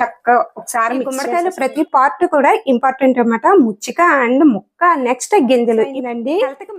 చక్కగా ఒకసారి గుమ్మడికాయలు ప్రతి పార్ట్ కూడా ఇంపార్టెంట్ అన్నమాట. ముచ్చిక అండ్ ముక్క నెక్స్ట్ గింజలు. ఇదండి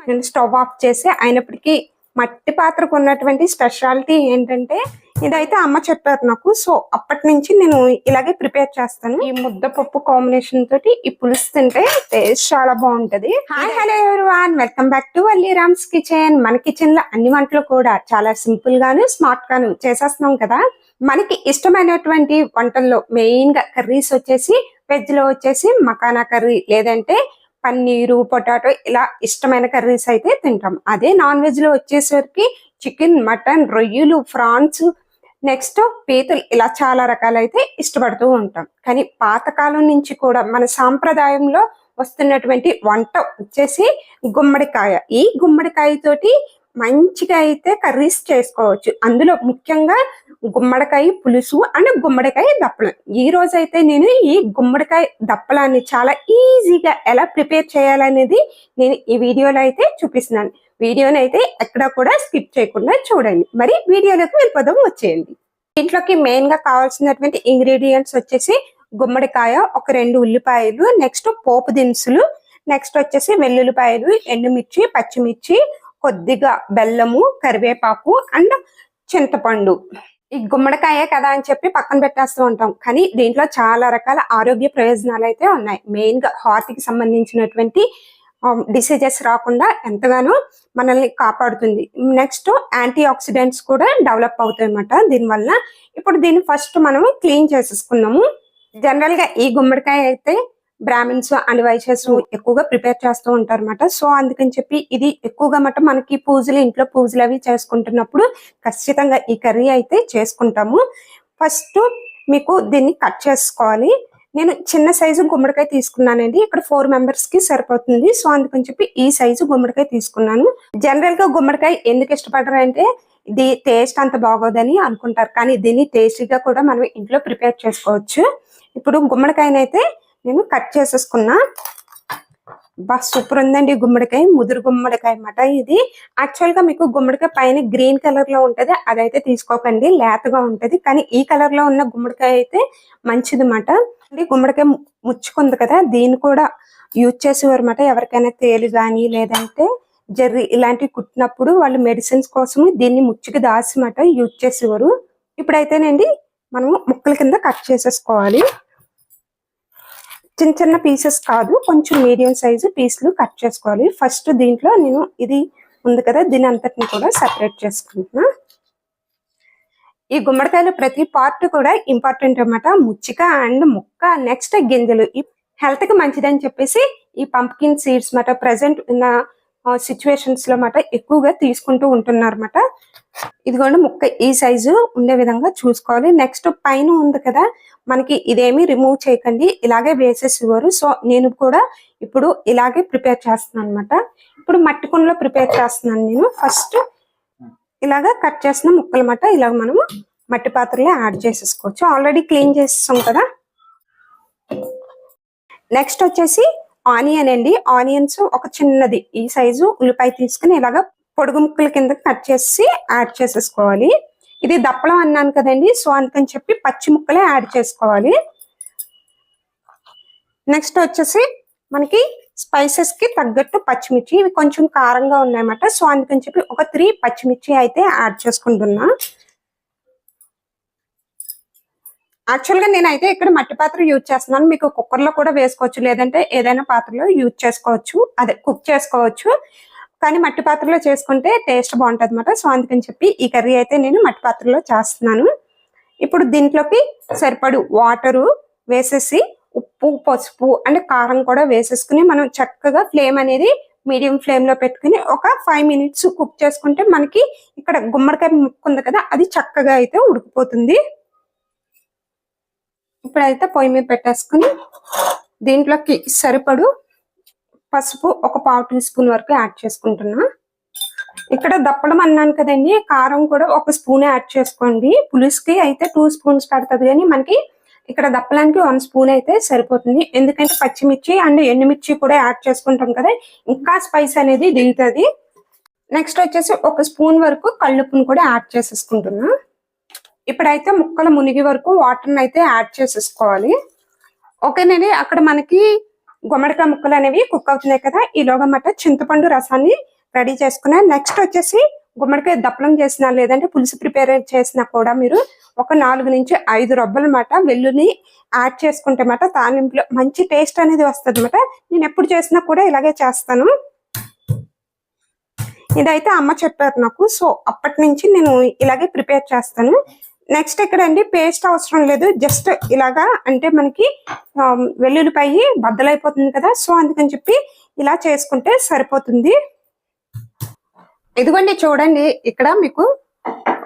నేను స్టవ్ ఆఫ్ చేసి అయినప్పటికీ మట్టి పాత్రకు ఉన్నటువంటి స్పెషాలిటీ ఏంటంటే ఇదైతే అమ్మ చెప్పారు నాకు. సో అప్పటి నుంచి నేను ఇలాగే ప్రిపేర్ చేస్తాను. ఈ ముద్దపప్పు కాంబినేషన్ తోటి ఈ పులుసు తింటే టేస్ట్ చాలా బాగుంటది. Hi hello everyone welcome back to Valli Rams kitchen మన కిచెన్లో అన్ని వంటలు కూడా చాలా సింపుల్ గాను స్మార్ట్ గాను చేసేస్తున్నాం కదా. మనకి ఇష్టమైనటువంటి వంటల్లో మెయిన్గా కర్రీస్ వచ్చేసి వెజ్లో వచ్చేసి మకానా కర్రీ లేదంటే పన్నీరు పొటాటో ఇలా ఇష్టమైన కర్రీస్ అయితే తింటాం. అదే నాన్ వెజ్లో వచ్చేసరికి చికెన్ మటన్ రొయ్యలు ఫ్రాన్స్ నెక్స్ట్ పీతలు ఇలా చాలా రకాలైతే ఇష్టపడుతూ ఉంటాం. కానీ పాతకాలం నుంచి కూడా మన సాంప్రదాయంలో వస్తున్నటువంటి వంట వచ్చేసి గుమ్మడికాయ. ఈ గుమ్మడికాయ తోటి మంచిగా అయితే కర్రీస్ చేసుకోవచ్చు. అందులో ముఖ్యంగా గుమ్మడికాయ పులుసు అండ్ గుమ్మడికాయ దప్పలం. ఈ రోజు అయితే నేను ఈ గుమ్మడికాయ దప్పలాన్ని చాలా ఈజీగా ఎలా ప్రిపేర్ చేయాలనేది నేను ఈ వీడియోలో అయితే చూపిస్తున్నాను. వీడియోని అయితే ఎక్కడ కూడా స్కిప్ చేయకుండా చూడండి. మరి వీడియోలోకి వెళ్ళిపోదాం వచ్చేయండి. దీంట్లోకి మెయిన్గా కావాల్సినటువంటి ఇంగ్రీడియంట్స్ వచ్చేసి గుమ్మడికాయ ఒక రెండు ఉల్లిపాయలు నెక్స్ట్ పోపు దినుసులు నెక్స్ట్ వచ్చేసి వెల్లుల్లిపాయలు ఎండుమిర్చి పచ్చిమిర్చి కొద్దిగా బెల్లము కరివేపాకు అండ్ చింతపండు. ఈ గుమ్మడికాయ కదా అని చెప్పి పక్కన పెట్టేస్తూ ఉంటాం. కానీ దీంట్లో చాలా రకాల ఆరోగ్య ప్రయోజనాలు అయితే ఉన్నాయి. మెయిన్గా హార్ట్కి సంబంధించినటువంటి డిసీజెస్ రాకుండా ఎంతగానో మనల్ని కాపాడుతుంది. నెక్స్ట్ యాంటీ ఆక్సిడెంట్స్ కూడా డెవలప్ అవుతాయి అన్నమాట దీనివల్ల ఇప్పుడు దీన్ని ఫస్ట్ మనం క్లీన్ చేసేసుకున్నాము. జనరల్గా ఈ గుమ్మడికాయ అయితే బ్రాహ్మిన్స్ అండ్ వైశ్యస్ ఎక్కువగా ప్రిపేర్ చేస్తూ ఉంటారు అనమాట సో అందుకని చెప్పి ఇది ఎక్కువగా మాట మనకి పూజలు ఇంట్లో పూజలు అవి చేసుకుంటున్నప్పుడు ఖచ్చితంగా ఈ కర్రీ అయితే చేసుకుంటాము. ఫస్ట్ మీకు దీన్ని కట్ చేసుకోవాలి. నేను చిన్న సైజు గుమ్మడికాయ తీసుకున్నానండి. ఇక్కడ ఫోర్ మెంబర్స్కి సరిపోతుంది. సో అందుకని చెప్పి ఈ సైజు గుమ్మడికాయ తీసుకున్నాను. జనరల్గా గుమ్మడికాయ ఎందుకు ఇష్టపడరు అంటే ఇది టేస్ట్ అంత బాగోదని అనుకుంటారు. కానీ దీన్ని టేస్టీగా కూడా మనం ఇంట్లో ప్రిపేర్ చేసుకోవచ్చు. ఇప్పుడు గుమ్మడికాయనైతే నేను కట్ చేసేసుకున్నా బా సూపర్ ఉందండి గుమ్మడికాయ ముదురు గుమ్మడికాయ అన్నమాట ఇది. యాక్చువల్గా మీకు గుమ్మడికాయ పైన గ్రీన్ కలర్లో ఉంటది అదైతే తీసుకోకండి లేతగా ఉంటది కానీ ఈ కలర్లో ఉన్న గుమ్మడికాయ అయితే మంచిది అన్నమాట. అంటే గుమ్మడికాయ ముచ్చుకుంది కదా దీన్ని కూడా యూజ్ చేసేవారు అన్నమాట. ఎవరికైనా తేలు కానీ లేదంటే జర్రి ఇలాంటివి కుట్టినప్పుడు వాళ్ళు మెడిసిన్స్ కోసం దీన్ని ముచ్చుకి దాసి మాట యూజ్ చేసేవారు. ఇప్పుడైతేనండి మనము ముక్కల కింద కట్ చేసేసుకోవాలి. చిన్న చిన్న పీసెస్ కాదు కొంచెం మీడియం సైజు పీసులు కట్ చేసుకోవాలి. ఫస్ట్ దీంట్లో నేను ఇది ఉంది కదా దీని అంతటిని కూడా సెపరేట్ చేసుకుంటున్నా. ఈ గుమ్మడికాయలు ప్రతి పార్ట్ కూడా ఇంపార్టెంట్ అన్నమాట. ముచ్చిక అండ్ ముక్క. నెక్స్ట్ గింజలు. ఈ హెల్త్కి మంచిదని చెప్పేసి ఈ పంప్కిన్ సీడ్స్ మాట ప్రజెంట్ ఉన్న సిచ్యువేషన్స్లో మాట ఎక్కువగా తీసుకుంటూ ఉంటున్నారన్నమాట. ఇదిగోండి ముక్క ఈ సైజు ఉండే విధంగా చూసుకోవాలి. నెక్స్ట్ పైన ఉంది కదా మనకి ఇదేమి రిమూవ్ చేయకండి. ఇలాగే వేసేసేవారు సో నేను కూడా ఇప్పుడు ఇలాగే ప్రిపేర్ చేస్తున్నాను అనమాట ఇప్పుడు మట్టి కుండలో ప్రిపేర్ చేస్తున్నాను నేను. ఫస్ట్ ఇలాగా కట్ చేసిన ముక్కలు మాట ఇలాగ మనము మట్టి పాత్రలో యాడ్ చేసేసుకోవచ్చు. ఆల్రెడీ క్లీన్ చేసేసాం కదా. నెక్స్ట్ వచ్చేసి ఆనియన్ అండి. ఆనియన్స్ ఒక చిన్నది. ఈ సైజు ఉల్లిపాయ తీసుకుని ఇలాగ పొడుగు ముక్కల కింద కట్ చేసి యాడ్ చేసేసుకోవాలి. ఇది దప్పలం అన్నాను కదండి. సో అందుకని చెప్పి పచ్చి ముక్కలే యాడ్ చేసుకోవాలి. నెక్స్ట్ వచ్చేసి మనకి స్పైసెస్కి తగ్గట్టు పచ్చిమిర్చి. ఇవి కొంచెం కారంగా ఉన్నాయన్నమాట. సో అందుకని చెప్పి ఒక త్రీ పచ్చిమిర్చి అయితే యాడ్ చేసుకుంటున్నా. యాక్చువల్గా నేనైతే ఇక్కడ మట్టి పాత్ర యూజ్ చేస్తున్నాను. మీకు కుక్కర్లో కూడా వేసుకోవచ్చు. లేదంటే ఏదైనా పాత్రలో యూజ్ చేసుకోవచ్చు. అదే కుక్ చేసుకోవచ్చు. కానీ మట్టి పాత్రలో చేసుకుంటే టేస్ట్ బాగుంటుంది అనమాట సో అందుకని చెప్పి ఈ కర్రీ అయితే నేను మట్టి పాత్రలో చేస్తున్నాను. ఇప్పుడు దీంట్లోకి సరిపడు వాటరు వేసేసి ఉప్పు పసుపు అంటే కారం కూడా వేసేసుకుని మనం చక్కగా ఫ్లేమ్ అనేది మీడియం ఫ్లేమ్లో పెట్టుకుని ఒక ఫైవ్ మినిట్స్ కుక్ చేసుకుంటే మనకి ఇక్కడ గుమ్మడికాయ ముక్కు ఉంది కదా అది చక్కగా అయితే ఉడికిపోతుంది. ఇప్పుడైతే పొయ్యి మీద పెట్టేసుకుని దీంట్లోకి సరిపడు పసుపు ఒక పావు టీ స్పూన్ వరకు యాడ్ చేసుకుంటున్నా. ఇక్కడ దప్పడం అన్నాను కదండి కారం కూడా ఒక స్పూన్ యాడ్ చేసుకోండి. పులుసుకి అయితే టూ స్పూన్స్ పడుతుంది కానీ మనకి ఇక్కడ దప్పడానికి వన్ స్పూన్ అయితే సరిపోతుంది. ఎందుకంటే పచ్చిమిర్చి అండ్ ఎండుమిర్చి కూడా యాడ్ చేసుకుంటాం కదా ఇంకా స్పైస్ అనేది దిగుతుంది. నెక్స్ట్ వచ్చేసి ఒక స్పూన్ వరకు కళ్ళుప్పును కూడా యాడ్ చేసేసుకుంటున్నా. ఇప్పుడైతే ముక్కలు మునిగి వరకు వాటర్ అయితే యాడ్ చేసేసుకోవాలి. ఓకేనండి అక్కడ మనకి గుమ్మడికాయ ముక్కలు అనేవి కుక్ అవుతున్నాయి కదా ఈలోగా చింతపండు రసాన్ని రెడీ చేసుకున్నా. నెక్స్ట్ వచ్చేసి గుమ్మడికాయ దప్పలం చేసినా లేదంటే పులుసు ప్రిపేర్ చేసినా కూడా మీరు ఒక నాలుగు నుంచి ఐదు రొబ్బలు మాట వెల్లుని యాడ్ చేసుకుంటే మాట తాలింపులో మంచి టేస్ట్ అనేది వస్తుంది అనమాట నేను ఎప్పుడు చేసినా కూడా ఇలాగే చేస్తాను. ఇదైతే అమ్మ చెప్పారు నాకు. సో అప్పటి నుంచి నేను ఇలాగే ప్రిపేర్ చేస్తాను. నెక్స్ట్ ఇక్కడ అండి పేస్ట్ అవసరం లేదు. జస్ట్ ఇలాగా అంటే మనకి వెల్లుల్లిపాయి బద్దలైపోతుంది కదా. సో అందుకని చెప్పి ఇలా చేసుకుంటే సరిపోతుంది. ఇదిగోండి చూడండి. ఇక్కడ మీకు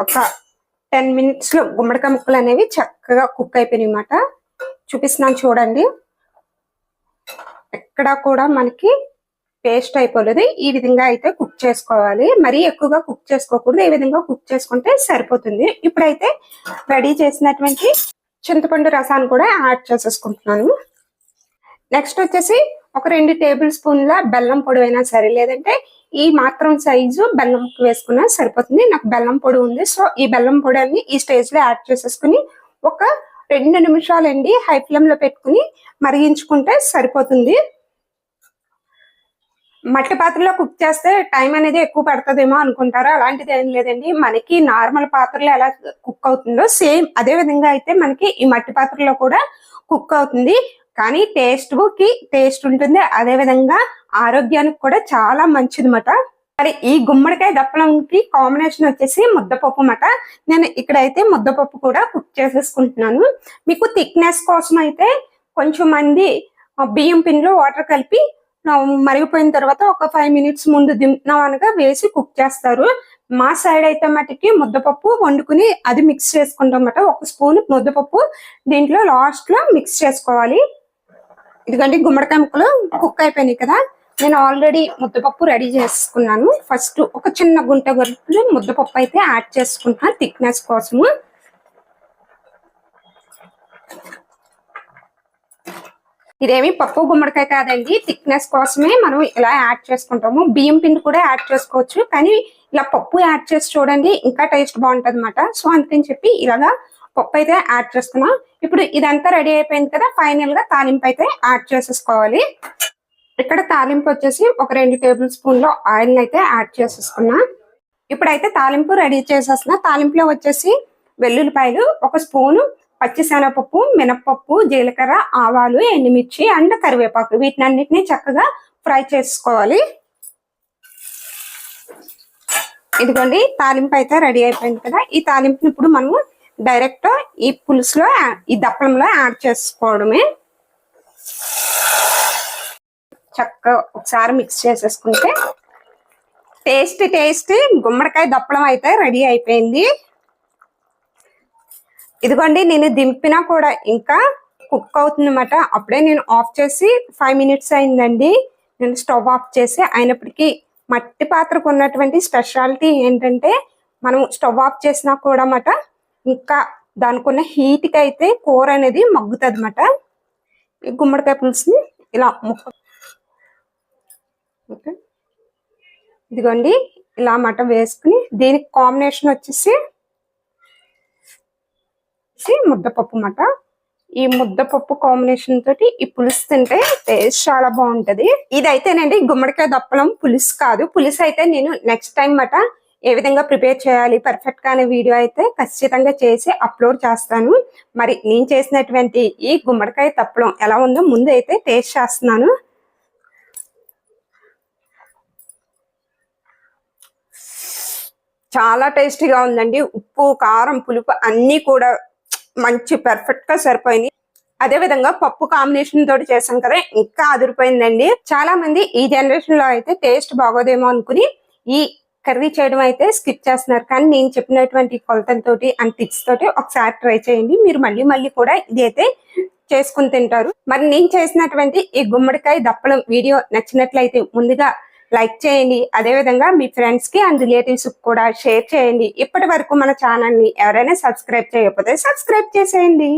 ఒక టెన్ మినిట్స్లో గుమ్మడికాయ ముక్కలు అనేవి చక్కగా కుక్ అయిపోయినాయి అన్నమాట. చూపిస్తున్నాను చూడండి. ఎక్కడ కూడా మనకి పేస్ట్ అయిపోలేదు ఈ విధంగా అయితే కుక్ చేసుకోవాలి. మరీ ఎక్కువగా కుక్ చేసుకోకూడదు. ఈ విధంగా కుక్ చేసుకుంటే సరిపోతుంది. ఇప్పుడైతే రెడీ చేసినటువంటి చింతపండు రసాన్ని కూడా యాడ్ చేసేసుకుంటున్నాను. నెక్స్ట్ వచ్చేసి ఒక రెండు టేబుల్ స్పూన్ల బెల్లం పొడి అయినా సరే లేదంటే ఈ మాత్రం సైజు బెల్లం వేసుకున్నా సరిపోతుంది. నాకు బెల్లం పొడి ఉంది. సో ఈ బెల్లం పొడి అన్ని ఈ స్టేజ్లో యాడ్ చేసేసుకుని ఒక రెండు నిమిషాలు అండి హై ఫ్లేమ్లో పెట్టుకుని మరిగించుకుంటే సరిపోతుంది. మట్టి పాత్రలో కుక్ చేస్తే టైం అనేది ఎక్కువ పడుతుందేమో అనుకుంటారు. అలాంటిది ఏం లేదండి. మనకి నార్మల్ పాత్రలో ఎలా కుక్ అవుతుందో సేమ్ అదే విధంగా అయితే మనకి ఈ మట్టి పాత్రలో కూడా కుక్ అవుతుంది. కానీ టేస్ట్కి టేస్ట్ ఉంటుంది. అదే విధంగా ఆరోగ్యానికి కూడా చాలా మంచిది మాట మరి ఈ గుమ్మడికాయ దప్పలంకి కాంబినేషన్ వచ్చేసి ముద్దపప్పు అన్నమాట. నేను ఇక్కడైతే ముద్దపప్పు కూడా కుక్ చేసేసుకుంటున్నాను. మీకు థిక్నెస్ కోసం అయితే కొంచెం మంది బియ్యం పిండిలో వాటర్ కలిపి మరిగిపోయిన తర్వాత ఒక ఫైవ్ మినిట్స్ ముందు దింపుతున్నాం అనగా వేసి కుక్ చేస్తారు. మా సైడ్ అయితే మటుకి ముద్దపప్పు వండుకుని అది మిక్స్ చేసుకుంటాం అన్నమాట. ఒక స్పూన్ ముద్దపప్పు దీంట్లో లాస్ట్లో మిక్స్ చేసుకోవాలి. ఎందుకంటే గుమ్మడికాయ ముక్కలు కుక్ అయిపోయినాయి కదా. నేను ఆల్రెడీ ముద్దపప్పు రెడీ చేసుకున్నాను. ఫస్ట్ ఒక చిన్న గుంట గొర్రెలు ముద్దపప్పు అయితే యాడ్ చేసుకుంటాను థిక్నెస్ కోసము. ఇదేమి పప్పు గుమ్మడికాయ కాదండి. థిక్నెస్ కోసమే మనం ఇలా యాడ్ చేసుకుంటాము. బియ్యం పిండి కూడా యాడ్ చేసుకోవచ్చు. కానీ ఇలా పప్పు యాడ్ చేసి చూడండి ఇంకా టేస్ట్ బాగుంటుంది అనమాట సో అందుకని చెప్పి ఇలాగా పప్పు అయితే యాడ్ చేసుకున్నాం ఇప్పుడు ఇదంతా రెడీ అయిపోయింది కదా ఫైనల్గా తాలింపు అయితే యాడ్ చేసేసుకోవాలి. ఇక్కడ తాలింపు వచ్చేసి ఒక రెండు టేబుల్ స్పూన్లో ఆయిల్ అయితే యాడ్ చేసేసుకున్నా. ఇప్పుడైతే తాలింపు రెడీ చేసేస్తున్నా. తాలింపులో వచ్చేసి వెల్లుల్లిపాయలు ఒక స్పూను పచ్చిశనగపప్పు మినప్పప్పు జీలకర్ర ఆవాలు ఎండుమిర్చి అండ్ కరివేపాకు. వీటిని అన్నిటిని చక్కగా ఫ్రై చేసుకోవాలి. ఇదిగోండి తాలింపు అయితే రెడీ అయిపోయింది కదా. ఈ తాలింపుని ఇప్పుడు మనము డైరెక్ట్ ఈ పులుసులో ఈ దప్పలంలో యాడ్ చేసుకోవడమే. చక్కగా ఒకసారి మిక్స్ చేసేసుకుంటే టేస్ట్ టేస్ట్ గుమ్మడికాయ దప్పడం అయితే రెడీ అయిపోయింది. ఇదిగోండి నేను దింపినా కూడా ఇంకా కుక్ అవుతుంది అనమాట అప్పుడే నేను ఆఫ్ చేసి ఫైవ్ మినిట్స్ అయిందండి. నేను స్టవ్ ఆఫ్ చేసి అయినప్పటికీ మట్టి పాత్రకు ఉన్నటువంటి స్పెషాలిటీ ఏంటంటే మనం స్టవ్ ఆఫ్ చేసినా కూడా అన్నమాట ఇంకా దానికి ఉన్న హీట్కి అయితే కూర అనేది మగ్గుతుంది అన్నమాట ఈ గుమ్మడికాయ పులుసుని ఇలా ముక్క ఓకే. ఇదిగోండి ఇలా మాట వేసుకుని దీనికి కాంబినేషన్ వచ్చేసి ముద్దపప్పు మాట ఈ ముద్దపప్పు కాంబినేషన్ తోటి ఈ పులుసు తింటే టేస్ట్ చాలా బాగుంటది. ఇదైతేనండి గుమ్మడికాయ దప్పలం పులుసు కాదు. పులుసు అయితే నేను నెక్స్ట్ టైం మాట ఏ విధంగా ప్రిపేర్ చేయాలి పర్ఫెక్ట్గా వీడియో అయితే ఖచ్చితంగా చేసి అప్లోడ్ చేస్తాను. మరి నేను చేసినటువంటి ఈ గుమ్మడికాయ తప్పడం ఎలా ఉందో ముందు అయితే టేస్ట్ చేస్తున్నాను. చాలా టేస్టీగా ఉందండి. ఉప్పు కారం పులుపు అన్నీ కూడా మంచి పర్ఫెక్ట్గా సరిపోయింది అదే విధంగా పప్పు కాంబినేషన్ తోటి చేసాం కదా ఇంకా అదిరిపోయిందండి. చాలా మంది ఈ జనరేషన్లో అయితే టేస్ట్ బాగోదేమో అనుకుని ఈ కర్రీ చేయడం అయితే స్కిప్ చేస్తున్నారు. కానీ నేను చెప్పినటువంటి కొలతలతోటి అండ్ టిప్స్ తోటి ఒకసారి ట్రై చేయండి. మీరు మళ్ళీ మళ్ళీ కూడా ఇది అయితే చేసుకుని తింటారు. మరి నేను చేసినటువంటి ఈ గుమ్మడికాయ దప్పలం వీడియో నచ్చినట్లయితే ముందుగా లైక్ చేయండి. అదే విధంగా మీ ఫ్రెండ్స్కి అండ్ రిలేటివ్స్కి కూడా షేర్ చేయండి. ఇప్పటి వరకు మన ఛానల్ని ఎవరైనా సబ్స్క్రైబ్ చేయకపోతే సబ్స్క్రైబ్ చేసేయండి.